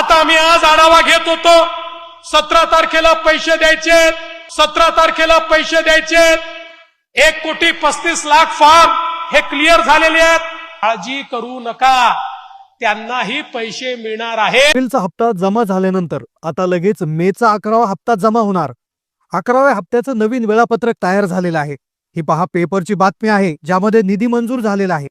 आता आम्ही आज आढावा घेत होतो. सतरा तारखेला पैसे द्यायचे सतरा तारखेला पैसे द्यायचे एक कोटी पस्तीस लाख फॉर्म हे क्लिअर झालेले आहेत. काळजी करू नका. त्यांनाही पैसे मिळणार आहे एप्रिलचा हप्ता जमा झाल्यानंतर आता लगेच मेचा अकरावा हप्ता जमा होणार. अकराव्या हप्त्याचं नवीन वेळापत्रक तयार झालेलं आहे. ही पहा पेपरची बातमी आहे ज्यामध्ये निधी मंजूर झालेला आहे.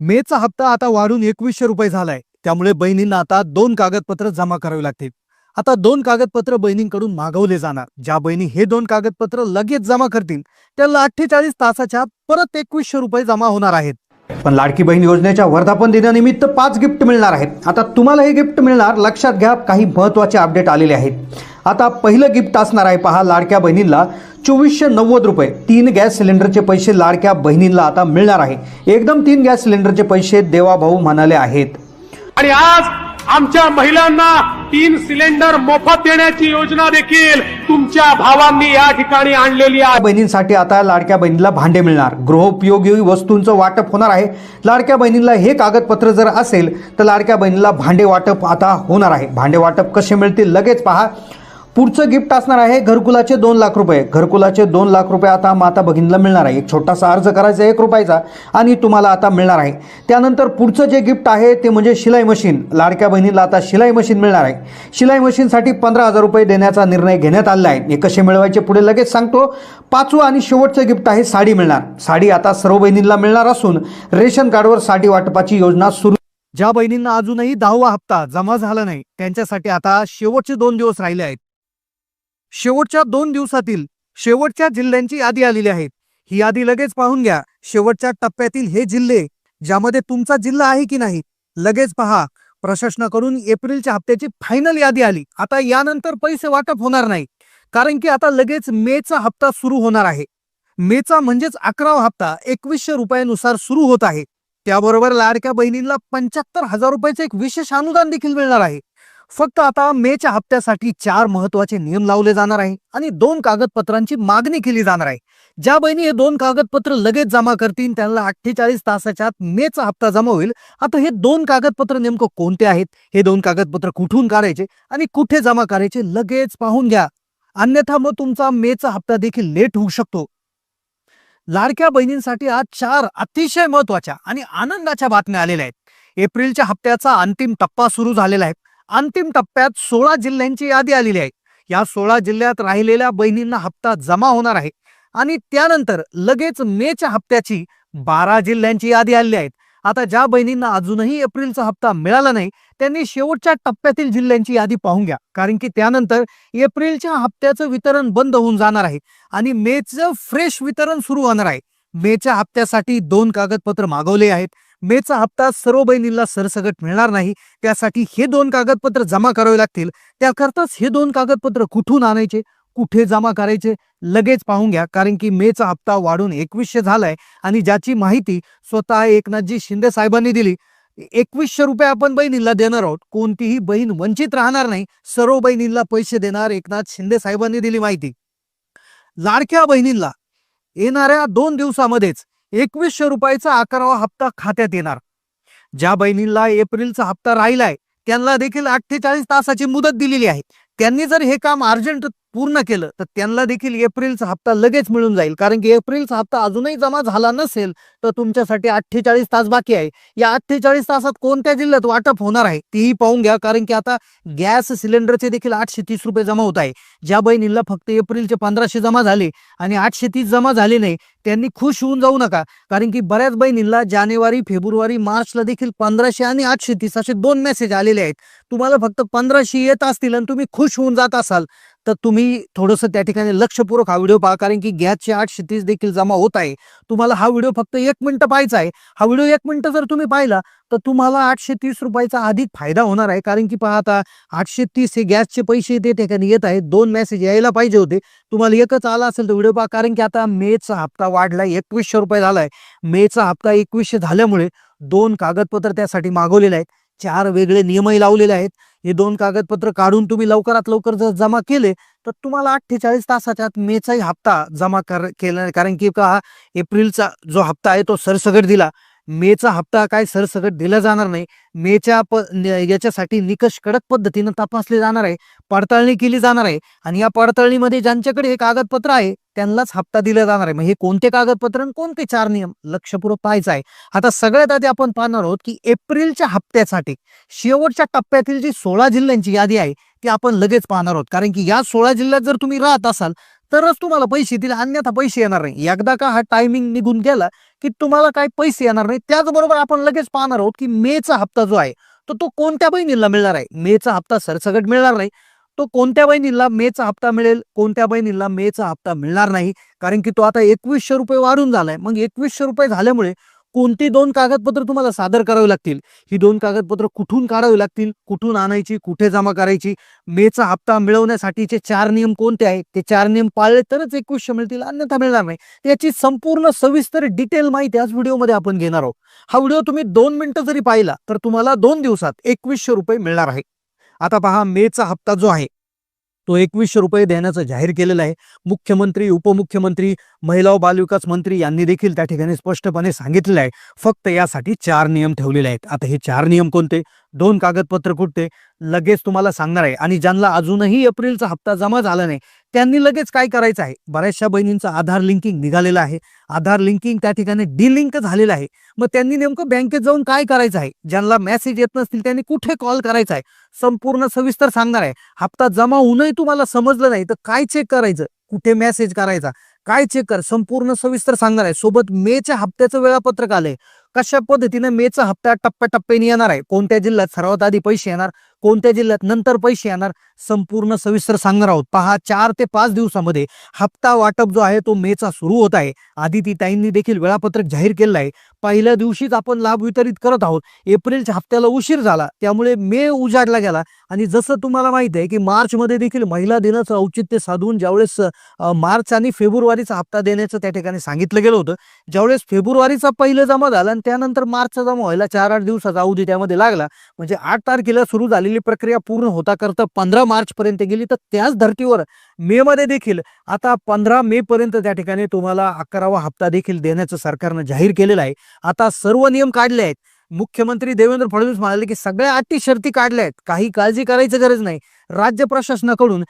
मेचा हप्ता आता वाढून एकवीसशे रुपये झालाय. त्यामुळे बहिणींना आता दोन कागदपत्र जमा करावी लागतील. आता दोन कागदपत्र बहिणींकडून मागवले जाणार. ज्या बहिणी हे दोन कागदपत्र लगेच जमा करतील त्याला अठ्ठेचाळीस तासाच्या परत एकवीसशे रुपये जमा होणार आहेत. पण लाडकी बहीण योजनेच्या वर्धापन दिनानिमित्त पाच गिफ्ट मिळणार आहेत. आता तुम्हाला हे गिफ्ट मिळणार. लक्षात घ्या काही महत्त्वाचे अपडेट आलेले आहेत. आता पहिलं गिफ्ट असणार आहे पहा लाडक्या बहिणींना चोवीसशे नव्वद रुपये. तीन गॅस सिलेंडरचे पैसे लाडक्या बहिणींना आता मिळणार आहे. एकदम तीन गॅस सिलेंडरचे पैसे देवाभाऊ म्हणाले आहेत. आणि आज आमच्या महिलांना तीन सिलेंडर मोफत देण्याची योजना देखील तुमच्या भावांनी या ठिकाणी आणलेली आहे. बहिणींसाठी आता लाडक्या बहिणीला भांडे मिळणार. गृहोपयोगी वस्तूंचं वाटप होणार आहे. लाडक्या बहिणीला हे कागदपत्र जर असेल तर लाडक्या बहिणीला भांडे वाटप आता होणार आहे. भांडे वाटप कसे मिळतील लगेच पहा. पुढचं गिफ्ट असणार आहे घरकुलाचे दोन लाख रुपये. घरकुलाचे दोन लाख रुपये आता माता भगिनीला मिळणार आहे. एक छोटासा अर्ज करायचा एक रुपयाचा आणि तुम्हाला आता मिळणार आहे. त्यानंतर पुढचं जे गिफ्ट आहे ते म्हणजे शिलाई मशीन लाडक्या बहिणीला आता शिलाई मशीन मिळणार आहे. शिलाई मशीनसाठी पंधरा हजार रुपये देण्याचा निर्णय घेण्यात आलेला आहे. हे कसे मिळवायचे पुढे लगेच सांगतो. पाचवं आणि शेवटचं गिफ्ट आहे साडी मिळणार. साडी आता सर्व बहिणींना मिळणार असून रेशन कार्डवर साडी वाटपाची योजना सुरू. ज्या बहिणींना अजूनही दहावा हप्ता जमा झाला नाही त्यांच्यासाठी आता शेवटचे दोन दिवस राहिले आहेत. शेवटच्या दोन दिवसातील शेवटच्या जिल्ह्यांची यादी आलेली आहे. ही यादी लगेच पाहून घ्या. शेवटच्या टप्प्यातील हे जिल्हे ज्यामध्ये तुमचा जिल्हा आहे की नाही लगेच पहा. प्रशासनाकडून एप्रिलच्या हप्त्याची फायनल यादी आली. आता यानंतर पैसे वाटप होणार नाही. कारण की आता लगेच मेचा हप्ता सुरू होणार आहे. मेचा म्हणजेच अकरावा हप्ता एकवीसशे रुपयानुसार सुरू होत आहे. त्याबरोबर लाडक्या बहिणींना पंच्याहत्तर हजार रुपयाचे एक विशेष अनुदान देखील मिळणार आहे. फक्त आता मेच्या हप्त्यासाठी चार महत्त्वाचे नियम लावले जाणार आहे आणि दोन कागदपत्रांची मागणी केली जाणार आहे. ज्या बहिणी हे दोन कागदपत्र लगेच जमा करतील त्यांना अठ्ठेचाळीस तासाच्या आत मेचा हप्ता जमा होईल. आता हे दोन कागदपत्र नेमकं कोणते आहेत? हे दोन कागदपत्र कुठून काढायचे आणि कुठे जमा करायचे लगेच पाहून घ्या. अन्यथा मग तुमचा मेचा हप्ता देखील लेट होऊ शकतो. लाडक्या बहिणींसाठी आज चार अतिशय महत्त्वाच्या आणि आनंदाच्या बातम्या आलेल्या आहेत. एप्रिलच्या हप्त्याचा अंतिम टप्पा सुरू झालेला आहे. अंतिम टप्प्यात सोळा जिल्ह्यांची यादी आलेली आहे. या सोळा जिल्ह्यात राहिलेल्या बहिणींना हप्ता जमा होणार आहे. आणि त्यानंतर लगेच मेच्या हप्त्याची बारा जिल्ह्यांची यादी आलेली आहे. आता ज्या बहिणींना अजूनही एप्रिलचा हप्ता मिळाला नाही त्यांनी शेवटच्या टप्प्यातील जिल्ह्यांची यादी पाहून घ्या. कारण की त्यानंतर एप्रिलच्या हप्त्याचं वितरण बंद होऊन जाणार आहे आणि मेचं फ्रेश वितरण सुरू होणार आहे. मेच्या हप्त्यासाठी दोन कागदपत्र मागवले आहेत. मेचा हप्ता सर्व बहिणींना सरसकट मिळणार नाही. त्यासाठी हे दोन कागदपत्र जमा करावे लागतील. त्याकरताच हे दोन कागदपत्र कुठून आणायचे? कुठे जमा करायचे? लगेच पाहून घ्या. कारण की मेचा हप्ता वाढून एकवीसशे झालाय आणि ज्याची माहिती स्वतः एकनाथजी शिंदे साहेबांनी दिली. एकवीसशे रुपये आपण बहिणींना देणार आहोत. कोणतीही बहीण वंचित राहणार नाही. सर्व बहिणींना पैसे देणार एकनाथ शिंदे साहेबांनी दिली माहिती. लाडक्या बहिणींना येणाऱ्या दोन दिवसामध्येच एकवीसशे रुपयाचा अकरावा हप्ता खात्यात येणार. ज्या बहिणीला एप्रिलचा हप्ता राहिलाय त्यांना देखील अठ्ठेचाळीस तासाची मुदत दिलेली आहे. त्यांनी जर हे काम अर्जंट पूर्ण केलं तर त्यांना देखील एप्रिलचा हप्ता लगेच मिळून जाईल. कारण की एप्रिलचा हप्ता अजूनही जमा झाला नसेल तर तुमच्यासाठी अठ्ठेचाळीस तास बाकी आहे. या अठ्ठेचाळीस तासात कोणत्या जिल्ह्यात वाटप होणार आहे तेही पाहून घ्या. कारण की आता गॅस सिलेंडरचे देखील आठशे तीस रुपये जमा होत आहे. ज्या बहिणीला फक्त एप्रिलचे पंधराशे जमा झाले आणि आठशे तीस जमा झाले नाही त्यांनी खुश होऊन जाऊ नका. कारण की बऱ्याच बहिणींना जानेवारी फेब्रुवारी मार्चला देखील पंधराशे आणि आठशे तीस असे दोन मेसेज आलेले आहेत. तुम्हाला फक्त पंधराशे येत असतील आणि तुम्ही खुश होऊन जात असाल तर तुम्ही थोडंसं त्या ठिकाणी लक्षपूर्वक हा व्हिडिओ पहा. कारण की गॅसचे आठशे तीस देखील जमा होत आहे. तुम्हाला हा व्हिडिओ फक्त एक मिनिटं पाहायचा आहे. हा व्हिडिओ एक मिनिटं जर तुम्ही पाहिला तर तुम्हाला आठशे तीस रुपयाचा अधिक फायदा होणार आहे. कारण की पहा आता आठशे तीस हे गॅसचे पैसे ते ठिकाणी येत आहेत. दोन मेसेज यायला पाहिजे होते. तुम्हाला एकच आला असेल तर व्हिडिओ पहा. कारण की आता मेचा हप्ता वाढलाय. एकवीसशे रुपये झालाय. मेचा हप्ता एकवीसशे झाल्यामुळे दोन कागदपत्र त्यासाठी मागवलेले आहेत. चार वेगळे नियमही लावलेले आहेत. हे दोन कागदपत्र काढून तुम्ही लवकरात लवकर जर जमा केले तर तुम्हाला अठ्ठेचाळीस तासाच्या आत मेचाही हप्ता जमा कर केला कारण की का एप्रिलचा जो हप्ता आहे तो सरसगट दिला. मेचा हप्ता काय सरसकट दिला जाणार नाही. मेच्या प याच्यासाठी निकष कडक पद्धतीनं तपासले जाणार आहे. पडताळणी केली जाणार आहे. आणि या पडताळणीमध्ये ज्यांच्याकडे हे कागदपत्र आहे त्यांनाच हप्ता दिला जाणार आहे. मग हे कोणते कागदपत्र आणि कोणते चार नियम लक्षपूर्वक पाहायचं आहे. आता सगळ्यात आधी आपण पाहणार आहोत की एप्रिलच्या हप्त्यासाठी शेवटच्या टप्प्यातील जी सोळा जिल्ह्यांची यादी आहे ती आपण लगेच पाहणार आहोत. कारण की या सोळा जिल्ह्यात जर तुम्ही राहत असाल तरच तुम्हाला पैसे येतील अन्यथा पैसे येणार नाही. एकदा का हा टायमिंग निघून गेला की तुम्हाला काय पैसे येणार नाही त्याचबरोबर आपण लगेच पाहणार आहोत की मेचा हप्ता जो आहे तो तो कोणत्या बहिणीला मिळणार आहे? मेचा हप्ता सरसकट मिळणार नाही. तो कोणत्या बहिणीला मेचा हप्ता मिळेल कोणत्या बहिणीला मेचा हप्ता मिळणार नाही? कारण की तो आता एकवीसशे रुपये वाढून झालाय. मग एकवीसशे रुपये झाल्यामुळे कोणती दोन कागदपत्र तुम्हाला सादर करावी लागतील? ही दोन कागदपत्र कुठून काढावी लागतील? कुठून आणायची? कुठे जमा करायची? मेचा हप्ता मिळवण्यासाठीचे चार नियम कोणते आहेत? ते चार नियम पाळले तरच एकवीसशे मिळतील अन्यथा मिळणार नाही. याची संपूर्ण सविस्तर डिटेल माहिती आज व्हिडिओमध्ये आपण घेणार आहोत. हा व्हिडिओ तुम्ही दोन मिनिटं जरी पाहिला तर तुम्हाला दोन दिवसात एकवीसशे रुपये मिळणार आहे. आता पहा मेचा हप्ता जो आहे तो एकवीसशे रुपये देण्याचं जाहीर केलेलं आहे. मुख्यमंत्री उपमुख्यमंत्री महिला व बालविकास मंत्री यांनी देखील त्या ठिकाणी स्पष्टपणे सांगितलेलं आहे. फक्त यासाठी चार नियम ठेवलेले आहेत. आता हे चार नियम कोणते? दोन कागदपत्र कुठते? लगेच तुम्हाला सांगणार आहे. आणि ज्यांना अजूनही एप्रिलचा हप्ता जमा झाला नाही त्यांनी लगेच काय करायचं आहे? बऱ्याचशा बहिणींचं आधार लिंकिंग निघालेलं आहे. आधार लिंकिंग त्या ठिकाणी डिलिंक झालेलं आहे. मग त्यांनी नेमकं बँकेत जाऊन काय करायचं आहे? ज्यांना मेसेज येत नसतील त्यांनी कुठे कॉल करायचा आहे? संपूर्ण सविस्तर सांगणार आहे. हप्ता जमा होऊनही तुम्हाला समजलं नाही तर काय चेक करायचं? कुठे मेसेज करायचा? काय चेक कर? संपूर्ण सविस्तर सांगणार आहे. सोबत मेच्या हप्त्याचं वेळापत्रक आलंय. कशा पद्धतीने मेचा हप्ता टप्प्याटप्प्याने येणार आहे? कोणत्या जिल्ह्यात? सर्वात आधी पैसे येणार? कोणत्या जिल्ह्यात नंतर पैसे येणार संपूर्ण सविस्तर सांगणार आहोत. पहा चार ते पाच दिवसामध्ये हप्ता वाटप जो आहे तो मेचा सुरू होत आहे. आदिती ताईंनी देखील वेळापत्रक जाहीर केलं आहे. पहिल्या दिवशीच आपण लाभ वितरित करत आहोत. एप्रिलच्या हप्त्याला उशीर झाला. त्यामुळे मे उजाडला गेला. आणि जसं तुम्हाला माहिती आहे की मार्चमध्ये देखील महिला दिनाचं औचित्य साधून ज्यावेळेस मार्च आणि फेब्रुवारीचा हप्ता देण्याचं त्या ठिकाणी सांगितलं गेलं होतं. ज्यावेळेस फेब्रुवारीचा पहिलं जमा झाला आणि त्यानंतर मार्चचा जमा व्हायला चार आठ दिवसाचा अवधी त्यामध्ये लागला. म्हणजे आठ तारखेला सुरू झाली झालेली प्रक्रिया पूर्ण होता करता पंधरा मार्च पर्यंत गेली तर त्याच धर्तीवर मे मध्ये देखील आता पंधरा मे पर्यंत त्या ठिकाणी तुम्हाला अकरावा हप्ता देखील देण्याचं सरकारनं जाहीर केलेलं आहे. आता सर्व नियम काढले आहेत. मुख्यमंत्री देवेंद्र फडणवीस म्हणाले की सगळ्या अटी शर्ती काढल्या आहेत. काही काळजी करायची गरज नाही. राज्य प्रशासनाकडून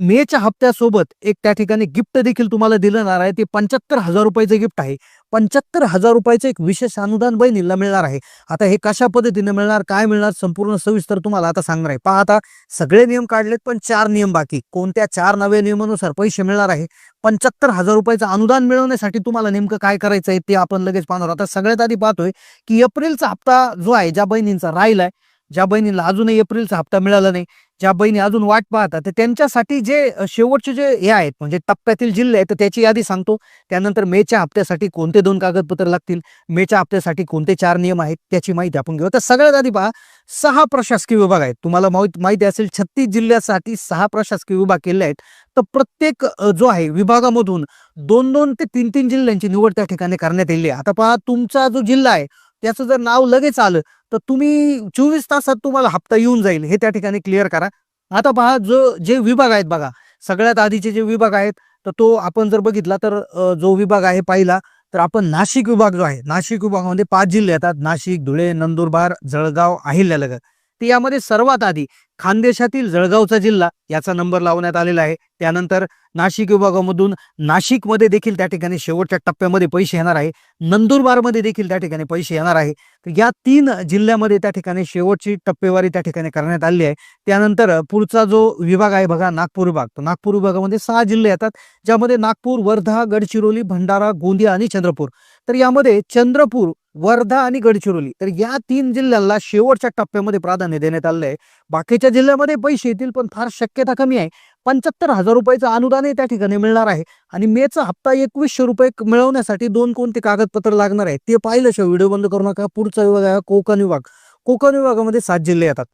मेच्या हप्त्यासोबत एक त्या ठिकाणी गिफ्ट देखील तुम्हाला दिलं जाणार आहे. ते पंच्याहत्तर हजार रुपयाचं गिफ्ट आहे. पंच्याहत्तर हजार रुपयाचं एक विशेष अनुदान बहिणीला मिळणार आहे. आता हे कशा पद्धतीने मिळणार काय मिळणार संपूर्ण सविस्तर तुम्हाला आता सांगणार आहे. पहा आता सगळे नियम काढलेत पण चार नियम बाकी. कोणत्या चार नव्या नियमानुसार पैसे मिळणार आहे? पंच्याहत्तर हजार रुपयाचं अनुदान मिळवण्यासाठी तुम्हाला नेमकं काय करायचं आहे ते आपण लगेच पाहणार आता सगळ्यात आधी पाहतोय की एप्रिलचा हप्ता जो आहे ज्या बहिणींचा राहिलाय ज्या बहिणीला अजूनही एप्रिलचा हप्ता मिळाला नाही ज्या बहिणी अजून वाट पाहतात तर त्यांच्यासाठी जे शेवटचे जे हे आहेत म्हणजे टप्प्यातील जिल्हे आहेत तर त्याची यादी सांगतो. त्यानंतर मेच्या हप्त्यासाठी कोणते दोन कागदपत्र लागतील? मेच्या हप्त्यासाठी कोणते चार नियम आहेत? त्याची माहिती आपण घेऊ. तर सगळ्यात आधी पहा सहा प्रशासकीय विभाग आहेत. तुम्हाला माहीत माहिती असेल छत्तीस जिल्ह्यासाठी सहा प्रशासकीय विभाग केले आहेत. तर प्रत्येक जो आहे विभागामधून दोन दोन ते तीन तीन जिल्ह्यांची निवड त्या ठिकाणी करण्यात येईल आता पहा तुमचा जो जिल्हा आहे त्याचं जर नाव लगेच आलं तर तुम्ही चोवीस तासात तुम्हाला हप्ता येऊन जाईल. हे त्या ठिकाणी क्लिअर करा. आता पहा जो जे विभाग आहेत बघा सगळ्यात आधीचे जे विभाग आहेत तर तो आपण जर बघितला तर जो विभाग आहे पाहिला तर आपण नाशिक विभाग जो आहे नाशिक विभागामध्ये पाच जिल्हे येतात. नाशिक धुळे नंदुरबार जळगाव अहिल्यानगर. तर यामध्ये सर्वात आधी खानदेशातील जळगावचा जिल्हा याचा नंबर लावण्यात आलेला आहे. त्यानंतर नाशिक विभागामधून नाशिकमध्ये देखील त्या ठिकाणी शेवटच्या टप्प्यामध्ये पैसे येणार आहे. नंदुरबारमध्ये देखील त्या ठिकाणी पैसे येणार आहे. तर या तीन जिल्ह्यामध्ये त्या ठिकाणी शेवटची टप्पेवारी त्या ठिकाणी करण्यात आली आहे. त्यानंतर पुढचा जो विभाग आहे बघा नागपूर विभाग. तर नागपूर विभागामध्ये सहा जिल्हे येतात ज्यामध्ये नागपूर वर्धा गडचिरोली भंडारा गोंदिया आणि चंद्रपूर. तर यामध्ये चंद्रपूर वर्धा आणि गडचिरोली. तर या तीन जिल्ह्यांना शेवटच्या टप्प्यामध्ये प्राधान्य देण्यात आलं आहे. बाकीच्या जिल्ह्यामध्ये पैसे येतील पण फार शक्यता कमी आहे. पंच्याहत्तर हजार रुपयाचं अनुदानही त्या ठिकाणी मिळणार आहे. आणि मेचा हप्ता एकवीसशे रुपये क- मिळवण्यासाठी दोन कोणते कागदपत्र लागणार आहे ते पाहिल्याशिवाय व्हिडिओ बंद करू नका. पुढचा विभाग आहे कोकण विभाग. कोकण विभागामध्ये सात जिल्हे येतात.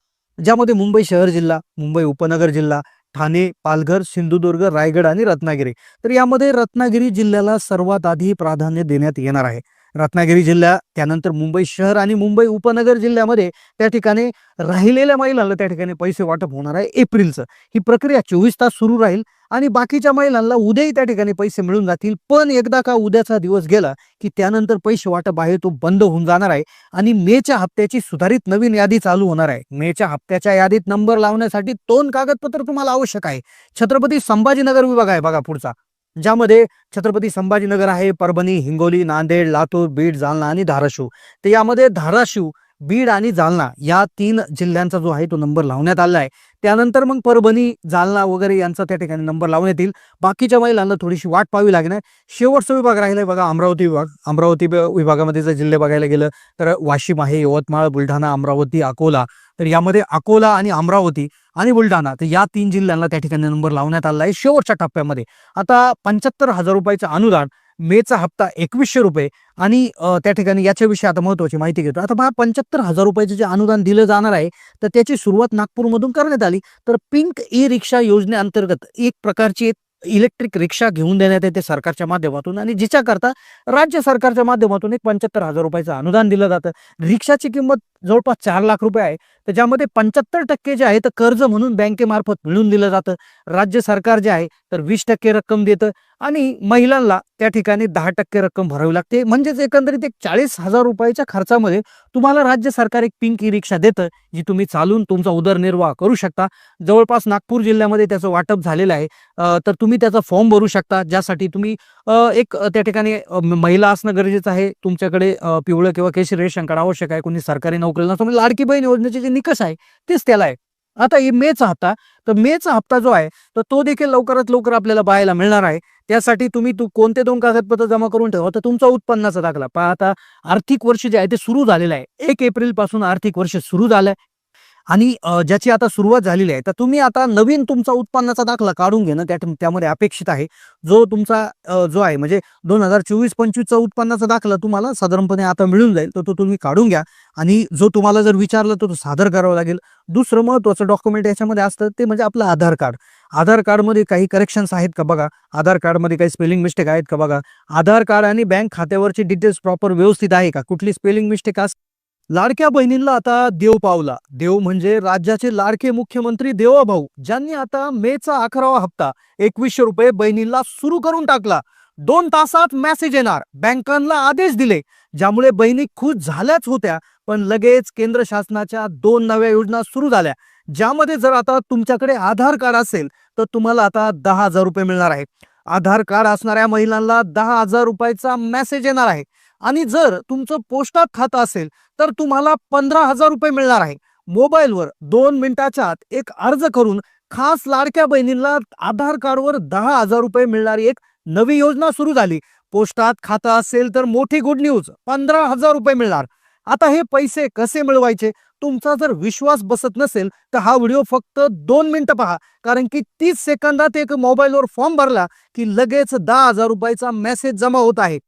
ज्यामध्ये मुंबई शहर जिल्हा मुंबई उपनगर जिल्हा ठाणे पालघर सिंधुदुर्ग रायगड आणि रत्नागिरी. तर यामध्ये रत्नागिरी जिल्ह्याला सर्वात आधी प्राधान्य देण्यात येणार आहे. रत्नागिरी जिल्हा त्यानंतर मुंबई शहर आणि मुंबई उपनगर जिल्ह्यामध्ये त्या ठिकाणी राहिलेल्या महिलांना त्या ठिकाणी पैसे वाटप होणार आहे एप्रिलचं. ही प्रक्रिया चोवीस तास सुरू राहील आणि बाकीच्या महिलांना उद्याही त्या ठिकाणी पैसे मिळून जातील. पण एकदा का उद्याचा दिवस गेला की त्यानंतर पैसे वाटप आहे तो बंद होऊन जाणार आहे आणि मेच्या हप्त्याची सुधारित नवीन यादी चालू होणार आहे. मेच्या हप्त्याच्या यादीत नंबर लावण्यासाठी दोन कागदपत्र तुम्हाला आवश्यक आहे. छत्रपती संभाजीनगर विभाग आहे बघा पुढचा. ज्यामध्ये छत्रपती संभाजीनगर आहे परभणी हिंगोली नांदेड लातूर बीड जालना आणि धाराशिव. तर यामध्ये धाराशिव बीड आणि जालना या तीन जिल्ह्यांचा जो आहे तो नंबर लावण्यात आला आहे. त्यानंतर मग परभणी जालना वगैरे यांचा त्या ठिकाणी नंबर लावण्यात येईल. बाकीच्या महिलांना थोडीशी वाट पाहावी लागणार. शेवटचा विभाग राहिला बघा अमरावती विभाग. अमरावती विभागामध्ये जर जिल्हे बघायला गेलं तर वाशिम आहे यवतमाळ बुलढाणा अमरावती अकोला. तर यामध्ये अकोला आणि अमरावती आणि बुलढाणा. तर या तीन जिल्ह्यांना त्या ठिकाणी नंबर लावण्यात आला आहे शेवटच्या टप्प्यामध्ये. आता पंच्याहत्तर हजार रुपयाचं अनुदान मेचा हप्ता एकवीसशे रुपये आणि त्या ठिकाणी याच्याविषयी आता महत्वाची माहिती घेतो. आता पहा पंच्याहत्तर हजार रुपयाचे जे अनुदान दिलं जाणार आहे तर त्याची सुरुवात नागपूरमधून करण्यात आली. तर पिंक ई रिक्षा योजनेअंतर्गत एक प्रकारची एक इलेक्ट्रिक रिक्षा घेऊन देण्यात येते सरकारच्या माध्यमातून आणि जिच्याकरता राज्य सरकारच्या माध्यमातून एक पंच्याहत्तर हजार रुपयाचं अनुदान दिलं जातं. रिक्षाची किंमत जवळपास चार लाख रुपये आहे. तर ज्यामध्ये पंच्याहत्तर टक्के जे आहे तर कर्ज म्हणून बँकेमार्फत मिळून दिलं जातं. राज्य सरकार जे आहे तर वीस टक्के रक्कम देतं आणि महिलांना त्या ठिकाणी दहा टक्के रक्कम भरावी लागते. म्हणजेच एकंदरीत एक चाळीस हजार रुपयाच्या खर्चामध्ये तुम्हाला राज्य सरकार एक पिंक ई रिक्षा देतं जी तुम्ही चालून तुमचा उदरनिर्वाह करू शकता. जवळपास नागपूर जिल्ह्यामध्ये त्याचं वाटप झालेलं आहे. तर तुम्ही त्याचा फॉर्म भरू शकता ज्यासाठी तुम्ही एक त्या ठिकाणी महिला असणं गरजेचं आहे. तुमच्याकडे पिवळं किंवा केशरी रेशन कार्ड आवश्यक आहे. कोणी सरकारी नोकरीला नसतो. म्हणजे लाडकी बहीण योजनेचे जे निकष आहे तेच त्याला आहे. आता हे मेचा हप्ता तर मेचा हप्ता जो आहे तर तो देखील लवकरात लवकर आपल्याला पाहायला मिळणार आहे. त्यासाठी तुम्ही तू कोणते दोन कागदपत्र जमा करून ठेवा. तर तुमचा उत्पन्नाचा दाखला. पहा आता आर्थिक वर्ष जे आहे ते सुरू झालेलं आहे. एक एप्रिलपासून आर्थिक वर्ष सुरू झालंय. आणि ज्याची आता सुरुवात झालेली आहे तर तुम्ही आता नवीन तुमचा उत्पन्नाचा दाखला काढून घेणं त्या त्यामध्ये अपेक्षित आहे. जो तुमचा जो आहे म्हणजे दोन हजार चोवीस पंचवीसचा उत्पन्नाचा दाखला तुम्हाला साधारणपणे आता मिळून जाईल तर तो तुम्ही काढून घ्या. आणि जो तुम्हाला जर विचारलं तर तो सादर करावा लागेल. दुसरं महत्वाचं डॉक्युमेंट याच्यामध्ये असतं ते म्हणजे आपलं आधार कार्ड. आधार कार्डमध्ये काही करेक्शन्स आहेत का बघा? आधार कार्डमध्ये काही स्पेलिंग मिस्टेक आहेत का बघा? आधार कार्ड आणि बँक खात्यावरची डिटेल्स प्रॉपर व्यवस्थित आहे का? कुठली स्पेलिंग मिस्टेक असते लाडक्या बहिणींना आता देव पावला. देव म्हणजे राज्याचे लाडके मुख्यमंत्री देवाभाऊ ज्यांनी आता मेचा अकरावा हप्ता एकवीसशे रुपये बहिणींना सुरू करून टाकला. दोन तासात मेसेज येणार. बँकांना आदेश दिले ज्यामुळे बहिणी खुश झाल्याच होत्या पण लगेच केंद्र शासनाच्या दोन नव्या योजना सुरू झाल्या. ज्यामध्ये जर आता तुमच्याकडे आधार कार्ड असेल तर तुम्हाला आता दहा हजार रुपये मिळणार आहे. आधार कार्ड असणाऱ्या महिलांना दहा हजार रुपयाचा मेसेज येणार आहे. आणि जर तुमचं पोस्टात खातं असेल तर तुम्हाला पंधरा हजार रुपये मिळणार आहे. मोबाईलवर दोन मिनिटाच्या आत एक अर्ज करून खास लाडक्या बहिणींना आधार कार्डवर दहा हजार रुपये मिळणारी एक नवी योजना सुरू झाली. पोस्टात खातं असेल तर मोठी गुड न्यूज पंधरा हजार रुपये मिळणार. आता हे पैसे कसे मिळवायचे? तुमचा जर विश्वास बसत नसेल तर हा व्हिडिओ फक्त दोन मिनिटं पहा. कारण की तीस सेकंदात एक मोबाईलवर फॉर्म भरला की लगेच दहा हजार रुपयाचा मेसेज जमा होत आहे.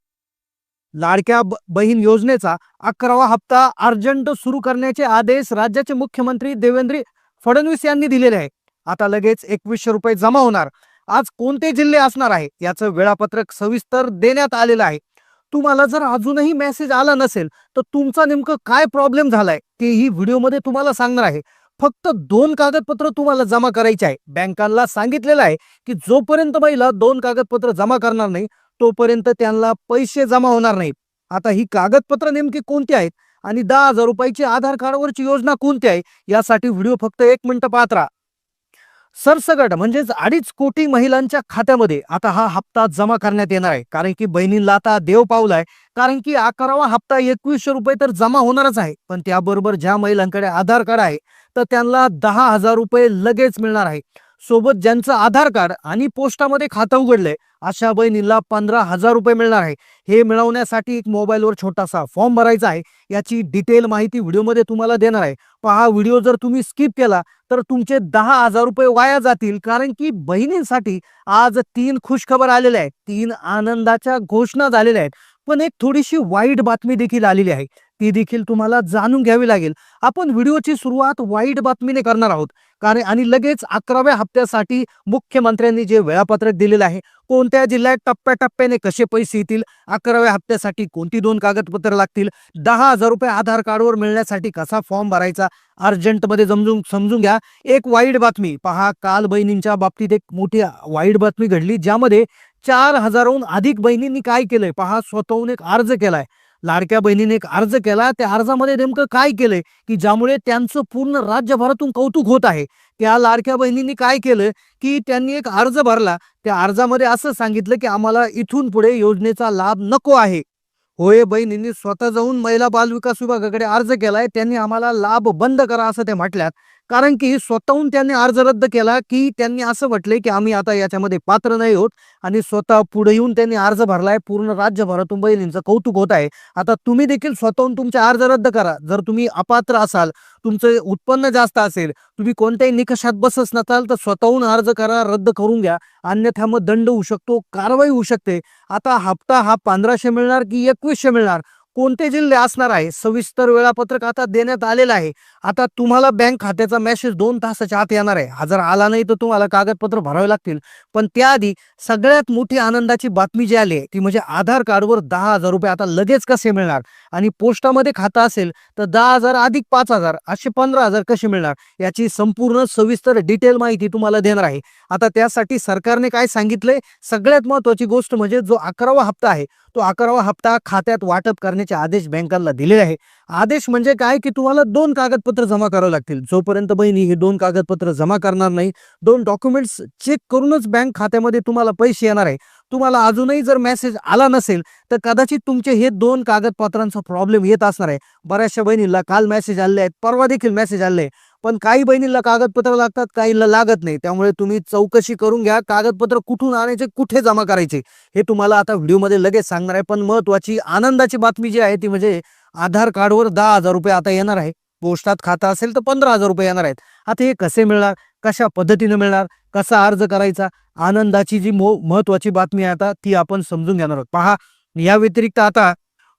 लाडक्या ब- बहीण योजनेचा अकरावा हप्ता अर्जंट सुरू करण्याचे आदेश राज्याचे मुख्यमंत्री देवेंद्र फडणवीस यांनी दिलेले आहे आता लगेच एकवीसशे रुपये जमा होणार. आज कोणते जिल्हे असणार आहे? याचं वेळापत्रक सविस्तर देण्यात आलेलं आहे. तुम्हाला जर अजूनही मेसेज आला नसेल तर तुमचा नेमकं काय प्रॉब्लेम झालाय ते ही व्हिडिओमध्ये तुम्हाला सांगणार आहे. फक्त दोन कागदपत्र तुम्हाला जमा करायचे आहे. बँकांना सांगितलेलं आहे की जोपर्यंत महिला दोन कागदपत्र जमा करणार नाही तोपर्यंत त्यांना पैसे जमा होणार नाहीत. आता ही कागदपत्र नेमकी कोणती आहेत? आणि दहा हजार रुपयाची आधार कार्डवरची योजना कोणती आहे? यासाठी व्हिडिओ फक्त एक मिनिट पाहत राहा. सरसगट म्हणजेच अडीच कोटी महिलांच्या खात्यामध्ये आता हा हप्ता जमा करण्यात येणार आहे. कारण की बहिणींना आता देव पावलाय कारण की अकरावा हप्ता एकवीसशे रुपये तर जमा होणारच आहे. पण त्याबरोबर ज्या महिलांकडे आधार कार्ड आहे तर त्यांना दहा हजार रुपये लगेच मिळणार आहे. सोबत ज्यांचं आधार कार्ड आणि पोस्टामध्ये खातं उघडलंय अशा बहिणीला पंधरा हजार रुपये मिळणार आहे. हे मिळवण्यासाठी एक मोबाईलवर छोटासा फॉर्म भरायचा आहे. याची डिटेल माहिती व्हिडिओमध्ये तुम्हाला देणार आहे. पहा व्हिडिओ जर तुम्ही स्किप केला तर तुमचे दहा हजार रुपये वाया जातील कारण की बहिणींसाठी आज तीन खुशखबर आलेल्या आहेत. तीन आनंदाच्या घोषणा झालेल्या आहेत. पण एक थोडीशी वाईट बातमी देखील आलेली आहे. ती देखील तुम्हाला जाणून घ्यावी लागेल. आपण व्हिडिओची सुरुवात वाईट बातमीने करणार आहोत. कारण आणि लगेच अकराव्या हप्त्यासाठी मुख्यमंत्र्यांनी जे वेळापत्रक दिलेलं आहे कोणत्या जिल्ह्यात टप्प्याटप्प्याने कसे पैसे येतील अकराव्या हप्त्यासाठी कोणती दोन कागदपत्र लागतील दहा हजार रुपये आधार कार्डवर मिळण्यासाठी कसा फॉर्म भरायचा अर्जंटमध्ये समजून समजून घ्या. एक वाईट बातमी पहा काल बहिणींच्या बाबतीत एक मोठी वाईट बातमी घडली ज्यामध्ये चार हजारहून अधिक बहिणींनी काय केलंय? पहा स्वतःहून एक अर्ज केलाय. लाडक्या बहिणीने एक अर्ज केला. त्या अर्जामध्ये नेमकं काय केलंय? की ज्यामुळे त्यांचं पूर्ण राज्यभरातून कौतुक होत आहे. त्या लाडक्या बहिणींनी काय केलं? की त्यांनी एक अर्ज भरला. त्या अर्जामध्ये असं सांगितलं की आम्हाला इथून पुढे योजनेचा लाभ नको आहे. होय बहिणींनी स्वतः जाऊन महिला बाल विकास विभागाकडे अर्ज केलाय. त्यांनी आम्हाला लाभ बंद करा असं ते म्हटल्यात. कारण की स्वतःहून त्यांनी अर्ज रद्द केला की त्यांनी असं म्हटलंय की आम्ही आता याच्यामध्ये पात्र नाही होत आणि स्वतः पुढे येऊन त्यांनी अर्ज भरलाय पूर्ण राज्यभरातून बहिणींचं कौतुक होत आहे. आता तुम्ही देखील स्वतःहून तुमचे अर्ज रद्द करा. जर तुम्ही अपात्र असाल तुमचं उत्पन्न जास्त असेल तुम्ही कोणत्याही निकषात बसच नसाल तर स्वतःहून अर्ज करा रद्द करून घ्या. अन्यथा मग दंड होऊ शकतो कारवाई होऊ शकते. आता हप्ता हा पंधराशे मिळणार की एकवीसशे मिळणार? कोणते जिल्हे असणार आहे? सविस्तर वेळापत्रक आता देण्यात आलेलं आहे. आता तुम्हाला बँक खात्याचा मेसेज दोन तासाच्या आत येणार आहे. हा जर आला नाही तर तुम्हाला कागदपत्र भरावे लागतील. पण त्याआधी सगळ्यात मोठी आनंदाची बातमी जी आली आहे ती म्हणजे आधार कार्डवर दहा हजार रुपये आता लगेच कसे मिळणार? आणि पोस्टामध्ये खातं असेल तर दहा हजार अधिक पाच हजार असे पंधरा हजार कसे मिळणार? याची संपूर्ण सविस्तर डिटेल माहिती तुम्हाला देणार आहे. आता त्यासाठी सरकारने काय सांगितलंय? सगळ्यात महत्वाची गोष्ट म्हणजे जो अकरावा हप्ता आहे तो अकरावा हप्ता खात्यात वाटप करण्याचे आदेश बँकांना दिलेले आहे. आदेश म्हणजे काय? की तुम्हाला दोन कागदपत्र जमा करावे लागतील. जोपर्यंत बहिणी हे दोन कागदपत्र जमा करणार नाही दोन डॉक्युमेंट्स चेक करूनच बँक खात्यामध्ये तुम्हाला पैसे येणार आहे. तुम्हाला अजूनही जर मेसेज आला नसेल तर कदाचित तुमचे हे दोन कागदपत्रांचा प्रॉब्लेम येत असणार आहे. बऱ्याचशा बहिणीला काल मेसेज आले आहेत परवा देखील मेसेज आले आहे. पण काही बहिणीला कागदपत्र लागतात काहीला लागत नाही. त्यामुळे तुम्ही चौकशी करून घ्या कागदपत्र कुठून आणायचे कुठे जमा करायचे हे तुम्हाला आता व्हिडिओमध्ये लगेच सांगणार आहे. पण महत्वाची आनंदाची बातमी जी आहे ती म्हणजे आधार कार्डवर दहा हजार रुपये आता येणार आहे. पोस्टात खातं असेल तर पंधरा हजार रुपये येणार आहेत. आता हे कसे मिळणार कशा पद्धतीनं मिळणार कसा अर्ज करायचा आनंदाची जी मो महत्वाची बातमी आहे आता ती आपण समजून घेणार आहोत. पहा या व्यतिरिक्त आता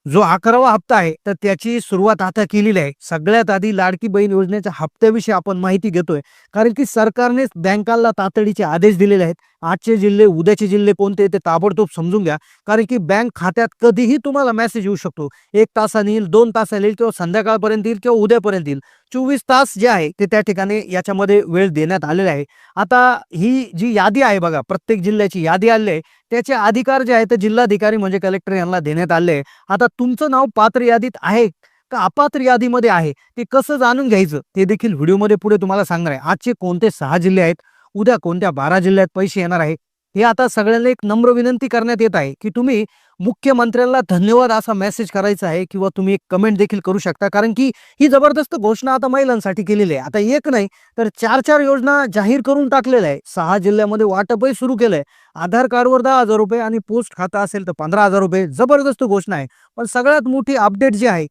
जो अकरावा हप्ता आहे तर त्याची सुरुवात आता केलेली आहे. सगळ्यात आधी लाडकी बहीण योजनेच्या हप्त्याविषयी आपण माहिती घेतोय. कारण की सरकारने बँकांना तातडीचे आदेश दिलेले आहेत. आजचे जिल्हे उद्याचे जिल्हे कोणते ते ताबडतोब समजून घ्या. कारण की बँक खात्यात कधीही तुम्हाला मेसेज येऊ शकतो. एक तासाने येईल दोन तासाने येईल किंवा संध्याकाळपर्यंत येईल किंवा उद्यापर्यंत येईल. चोवीस तास जे आहे ते त्या ठिकाणी याच्यामध्ये वेळ देण्यात आलेला आहे. आता ही जी यादी आहे बघा प्रत्येक जिल्ह्याची यादी आली आहे. त्याचे अधिकार जे आहेत ते जिल्हाधिकारी म्हणजे कलेक्टर यांना देण्यात आले. आता तुमचं नाव पात्र यादीत आहे का अपात्र यादीमध्ये आहे? ते कसं जाणून घ्यायचं? ते देखील व्हिडिओमध्ये पुढे तुम्हाला सांगणार आहे. आजचे कोणते सहा जिल्हे आहेत? उद्या कोणत्या बारा जिल्ह्यात पैसे येणार आहे? हे आता सगळ्यांना एक नम्र विनंती करण्यात येत आहे की तुम्ही मुख्यमंत्र्यांना धन्यवाद असा मेसेज करायचा आहे किंवा तुम्ही एक कमेंट देखील करू शकता. कारण की ही जबरदस्त घोषणा आता महिलांसाठी केलेली आहे. आता एक नाही तर चार चार योजना जाहीर करून टाकलेल्या आहे सहा जिल्ह्यामध्ये वाटपही सुरू केलंय. आधार कार्डवर दहा हजार रुपये आणि पोस्ट खाता असेल तर पंधरा हजार रुपये. जबरदस्त घोषणा आहे. पण सगळ्यात मोठी अपडेट जी आहे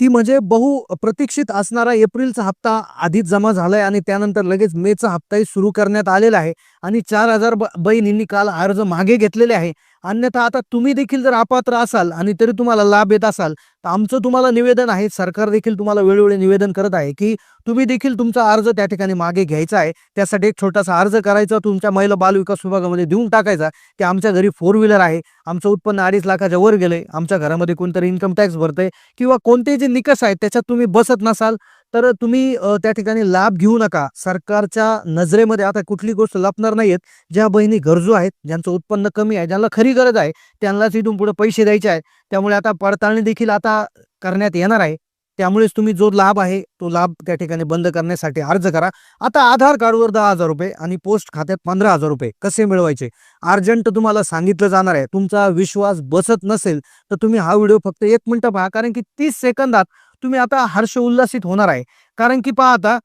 ती म्हणजे बहु प्रतीक्षित असणारा एप्रिलचा हप्ता आधीच जमा झालाय आणि त्यानंतर लगेच मेचा हप्ताही सुरू करण्यात आलेला आहे. आणि चार हजार ब- बहिणींनी काल अर्ज मागे घेतलेले आहे. अन्यथा आता तुम्ही देखील जर अपात्र असाल आणि तरी तुम्हाला लाभ येत असाल तर आमचं तुम्हाला निवेदन आहे सरकार देखील तुम्हाला वेळोवेळी निवेदन करत आहे की तुम्ही देखील तुमचा अर्ज त्या ठिकाणी मागे घ्यायचा आहे. त्यासाठी एक छोटासा अर्ज करायचा तुमच्या महिला बाल विकास विभागामध्ये देऊन टाकायचा की आमच्या घरी फोर व्हीलर आहे आमचं उत्पन्न अडीच लाखाच्या वर गेलंय आमच्या घरामध्ये कोणतरी इन्कम टॅक्स भरतंय किंवा कोणते जे निकष आहेत त्याच्यात तुम्ही बसत नसाल तर तुम्ही त्या ठिकाणी लाभ घेऊ नका. सरकारच्या नजरेमध्ये आता कुठली गोष्ट लपणार नाहीयेत. ज्या बहिणी गरजू आहेत ज्यांचं उत्पन्न कमी आहे ज्यांना खरी गरज आहे त्यांनाच इथून पुढे पैसे द्यायचे आहेत. त्यामुळे आता पडताळणी देखील आता करण्यात येणार आहे. त्यामुळेच तुम्ही जो लाभ आहे तो लाभ त्या ठिकाणी बंद करण्यासाठी अर्ज करा. आता आधार कार्डवर दहा हजार रुपये आणि पोस्ट खात्यात पंधरा हजार रुपये कसे मिळवायचे? अर्जंट तुम्हाला सांगितलं जाणार आहे. तुमचा विश्वास बसत नसेल तर तुम्ही हा व्हिडिओ फक्त एक मिनिटं पहा. कारण की तीस सेकंदात तुम्ही आता हर्ष उल्लासित होणार आहे. कारण की पहा आता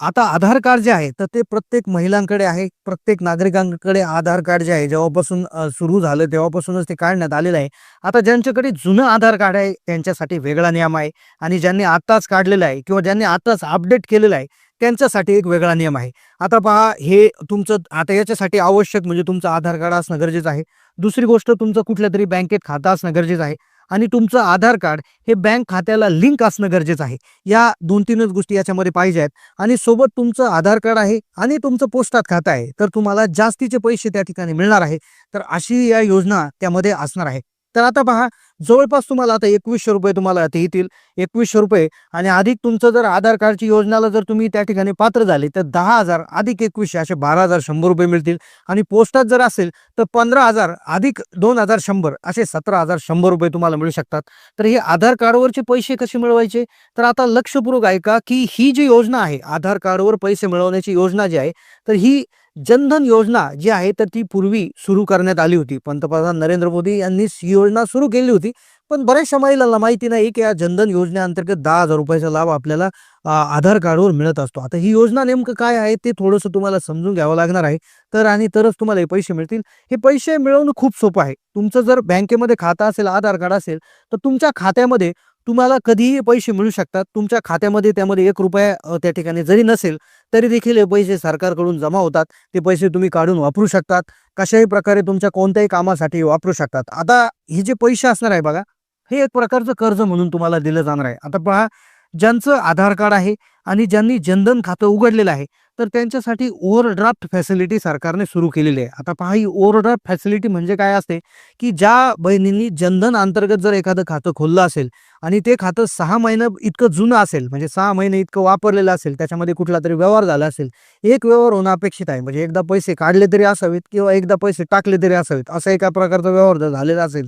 आता आधार कार्ड जे आहे तर ते प्रत्येक महिलांकडे आहे प्रत्येक नागरिकांकडे आधार कार्ड जे आहे जेव्हापासून सुरू झालं तेव्हापासूनच ते काढण्यात आलेलं आहे. आता ज्यांच्याकडे जुनं आधार कार्ड आहे त्यांच्यासाठी वेगळा नियम आहे. आणि ज्यांनी आत्ताच काढलेलं आहे किंवा ज्यांनी आताच अपडेट केलेलं आहे त्यांच्यासाठी एक वेगळा नियम आहे. आता पहा हे तुमचं आता याच्यासाठी आवश्यक म्हणजे तुमचं आधार कार्ड असणं गरजेचं आहे. दुसरी गोष्ट तुमचं कुठल्या तरी बँकेत खातं असणं गरजेचं आहे. आणि तुमचं आधार कार्ड हे बँक खात्याला लिंक असणं गरजेचं आहे. या दोन तीनच गोष्टी याच्यामध्ये पाहिजे आहेत. आणि सोबत तुमचं आधार कार्ड आहे आणि तुमचं पोस्टात खातं आहे. तर तुम्हाला जास्तीचे पैसे त्या ठिकाणी मिळणार आहे. तर अशी या योजना त्यामध्ये असणार आहे. तर आता पहा जवळपास तुम्हाला आता एकवीसशे रुपये तुम्हाला आता येतील. एकवीसशे रुपये आणि अधिक तुमचं जर आधार कार्डची योजनाला जर तुम्ही त्या ठिकाणी पात्र झाले तर दहा हजार अधिक एकवीसशे असे बारा हजार शंभर रुपये मिळतील. आणि पोस्टात जर असेल तर पंधरा हजार अधिक दोन हजार शंभर असे सतरा हजार शंभर रुपये तुम्हाला मिळू शकतात. तर हे आधार कार्डवरचे पैसे कसे मिळवायचे? तर आता लक्षपूर्वक ऐका की ही जी योजना आहे आधार कार्डवर पैसे मिळवण्याची योजना जी आहे तर ही जनधन योजना जी आहे तर ती पूर्वी सुरू करण्यात आली होती. पंतप्रधान नरेंद्र मोदी यांनीच ही योजना सुरू केली होती. पण बऱ्याचशा महिलांना माहिती नाही की या जनधन योजनेअंतर्गत दहा हजार रुपयाचा लाभ आपल्याला आधार कार्डवर मिळत असतो. आता ही योजना नेमकं काय आहे ते थोडंसं तुम्हाला समजून घ्यावं लागणार आहे. तर आणि तरच तुम्हाला हे पैसे मिळतील. हे पैसे मिळवणं खूप सोपं आहे. तुमचं जर बँकेमध्ये खातं असेल आधार कार्ड असेल तर तुमच्या खात्यामध्ये तुम्हाला कधीही पैसे मिळू शकतात. तुमच्या खात्यामध्ये त्यामध्ये एक रुपया त्या ठिकाणी जरी नसेल तरी देखील हे पैसे सरकारकडून जमा होतात. ते पैसे तुम्ही काढून वापरू शकतात. कशाही प्रकारे तुमच्या कोणत्याही कामासाठी वापरू शकतात. आता हे जे पैसे असणार आहे बघा हे एक प्रकारचं कर्ज म्हणून तुम्हाला दिलं जाणार आहे. आता पहा ज्यांचं आधार कार्ड आहे आणि ज्यांनी जनधन खातं उघडलेलं आहे तर त्यांच्यासाठी ओव्हरड्राफ्ट फॅसिलिटी सरकारने सुरू केलेली आहे. आता पहा ही ओव्हरड्राफ्ट फॅसिलिटी म्हणजे काय असते की ज्या बहिणींनी जनधन अंतर्गत जर एखादं खातं खोललं असेल आणि ते खातं सहा महिने इतकं जुनं असेल म्हणजे सहा महिने इतकं वापरलेलं असेल त्याच्यामध्ये कुठला तरी व्यवहार झाला असेल एक व्यवहार होणं अपेक्षित आहे. म्हणजे एकदा पैसे काढले तरी असावेत किंवा एकदा पैसे टाकले तरी असावेत असा एका प्रकारचा व्यवहार जर झालेला असेल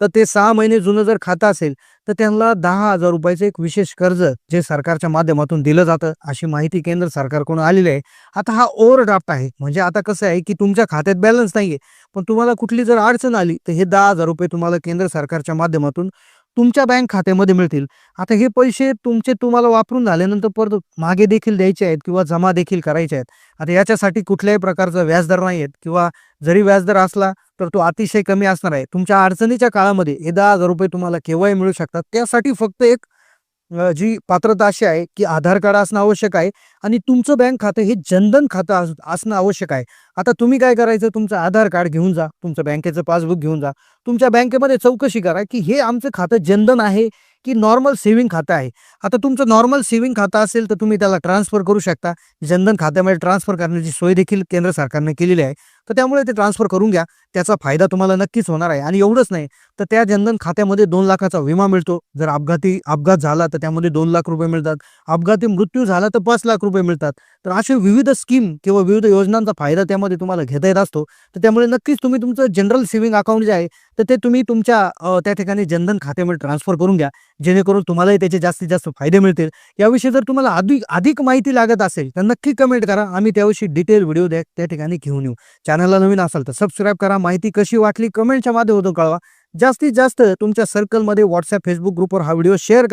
तर ते सहा महिने जुनं जर खातं असेल तर त्यांना दहा हजार रुपयाचं एक विशेष कर्ज जे सरकारच्या माध्यमातून दिलं जातं अशी माहिती केंद्र सरकारकडून आलेली आहे. आता हा ओव्हरड्राफ्ट आहे. म्हणजे आता कसं आहे की तुमच्या खात्यात बॅलन्स नाहीये. पण तुम्हाला कुठली जर अडचण आली तर हे दहा हजार रुपये तुम्हाला केंद्र सरकारच्या माध्यमातून तुमच्या बँक खात्यामध्ये मिळतील. आता हे पैसे तुमचे तुम्हाला वापरून झाल्यानंतर परत मागे देखील द्यायचे आहेत किंवा जमा देखील करायचे आहेत. आता याच्यासाठी कुठल्याही प्रकारचा व्याजदर नाही आहेत किंवा जरी व्याजदर असला तर तो अतिशय कमी असणार आहे. तुमच्या अडचणीच्या काळामध्ये हे दहा हजार रुपये तुम्हाला केव्हाही मिळू शकतात. त्यासाठी फक्त एक जी पात्रता अशी आहे की आधार कार्ड असणं आवश्यक आहे आणि तुमचं बँक खातं हे जनधन खातं असणं आवश्यक आहे. आता तुम्ही काय करायचं? तुमचं आधार कार्ड घेऊन जा तुमचं बँकेचं पासबुक घेऊन जा. तुमच्या बँकेमध्ये चौकशी करा की हे आमचं खातं जनधन आहे की नॉर्मल सेव्हिंग खातं आहे? आता तुमचं नॉर्मल सेव्हिंग खातं असेल तर तुम्ही त्याला ट्रान्सफर करू शकता. जनधन खात्यामध्ये ट्रान्सफर करण्याची सोय देखील केंद्र सरकारने केलेली आहे. तर त्यामुळे ते ट्रान्सफर करून घ्या. त्याचा फायदा तुम्हाला नक्कीच होणार आहे. आणि एवढंच नाही तर त्या जनधन खात्यामध्ये दोन लाखाचा विमा मिळतो. जर अपघाती अपघात झाला तर त्यामध्ये दोन लाख रुपये मिळतात. अपघाती मृत्यू झाला तर पाच लाख रुपये मिळतात. तर असे विविध स्कीम किंवा विविध योजनांचा फायदा त्यामध्ये तुम्हाला घेता येत असतो. तर त्यामुळे नक्कीच तुम्ही तुमचं जनरल सेव्हिंग अकाउंट जे आहे तर ते तुम्ही तुमच्या त्या ठिकाणी जनधन खात्यामध्ये ट्रान्सफर करून घ्या. जेणेकरून तुम्हालाही त्याचे जास्तीत जास्त फायदे मिळतील. याविषयी जर तुम्हाला अधिक अधिक माहिती लागत असेल तर नक्की कमेंट करा. आम्ही त्याविषयी डिटेल व्हिडिओ द्या त्या ठिकाणी घेऊन येऊ. चॅनलला नवीन असाल तर सबस्क्राईब करा. माहिती कशी वाटली कमेंटच्या माध्यमातून कळवा. जास्तीत जास्त तुमच्या सर्कलमध्ये व्हॉट्सअप फेसबुक ग्रुपवर हा व्हिडिओ शेअर